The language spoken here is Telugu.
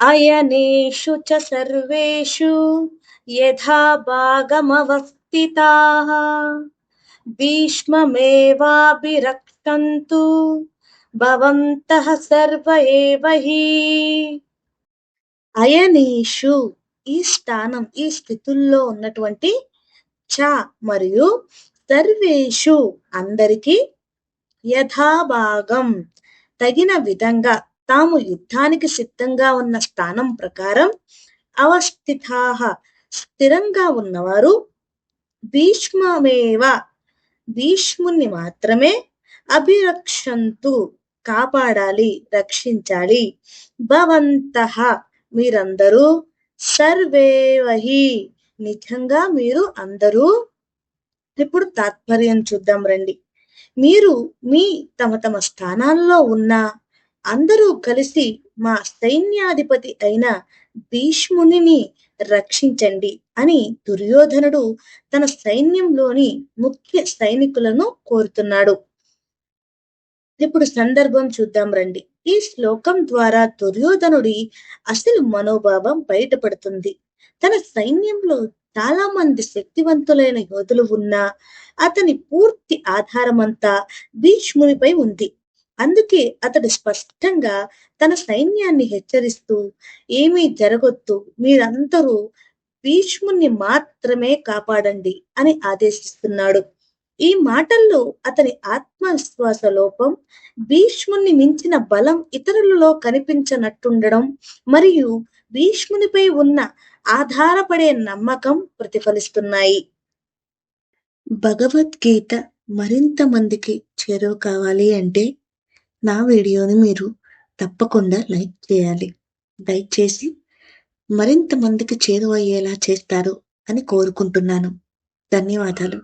అయనేషు చ సర్వేషు యథా భాగమవస్థితాః భీష్మమేవాభిరక్షంతు భవంతః సర్వ ఏవ హి అయనేషు ఈ స్థానం ఈ స్థితుల్లో ఉన్నటువంటి చ మరియు సర్వేషు అందరికీ యథాభాగం తగిన విధంగా తాము యుద్ధానికి సిద్ధంగా ఉన్న స్థానం ప్రకారం అవస్థితాహ స్థిరంగా ఉన్నవారు భీష్మమేవ. భీష్ముని మాత్రమే అభిరక్షంతు కాపాడాలి రక్షించాలి. భవంత మీరందరూ సర్వేవహి. నిజంగా మీరు అందరూ ఇప్పుడు తాత్పర్యం చూద్దాం రండి. మీరు మీ తమ తమ స్థానాల్లో ఉన్న అందరూ కలిసి మా సైన్యాధిపతి అయిన భీష్మునిని రక్షించండి అని దుర్యోధనుడు తన సైన్యంలోని ముఖ్య సైనికులను కోరుతున్నాడు. ఇప్పుడు సందర్భం చూద్దాం రండి. ఈ శ్లోకం ద్వారా దుర్యోధనుడి అసలు మనోభావం బయటపడుతుంది. తన సైన్యంలో చాలా మంది శక్తివంతులైన యోధులు ఉన్నా అతని పూర్తి ఆధారమంతా భీష్మునిపై ఉంది. అందుకే అతడు స్పష్టంగా తన సైన్యాన్ని హెచ్చరిస్తూ ఏమీ జరగొద్దు మీరందరూ భీష్ముని మాత్రమే కాపాడండి అని ఆదేశిస్తున్నాడు. ఈ మాటల్లో అతని ఆత్మవిశ్వాస లోపం భీష్ముని మించిన బలం ఇతరులలో కనిపించనట్టుండడం మరియు భీష్మునిపై ఉన్న ఆధారపడే నమ్మకం ప్రతిఫలిస్తున్నాయి. భగవద్గీత మరింత మందికి చేరువ కావాలి అంటే నా వీడియోని మీరు తప్పకుండా లైక్ చేయాలి. లైక్ చేసి మరింత మందికి చేరువయ్యేలా చేస్తారు అని కోరుకుంటున్నాను. ధన్యవాదాలు.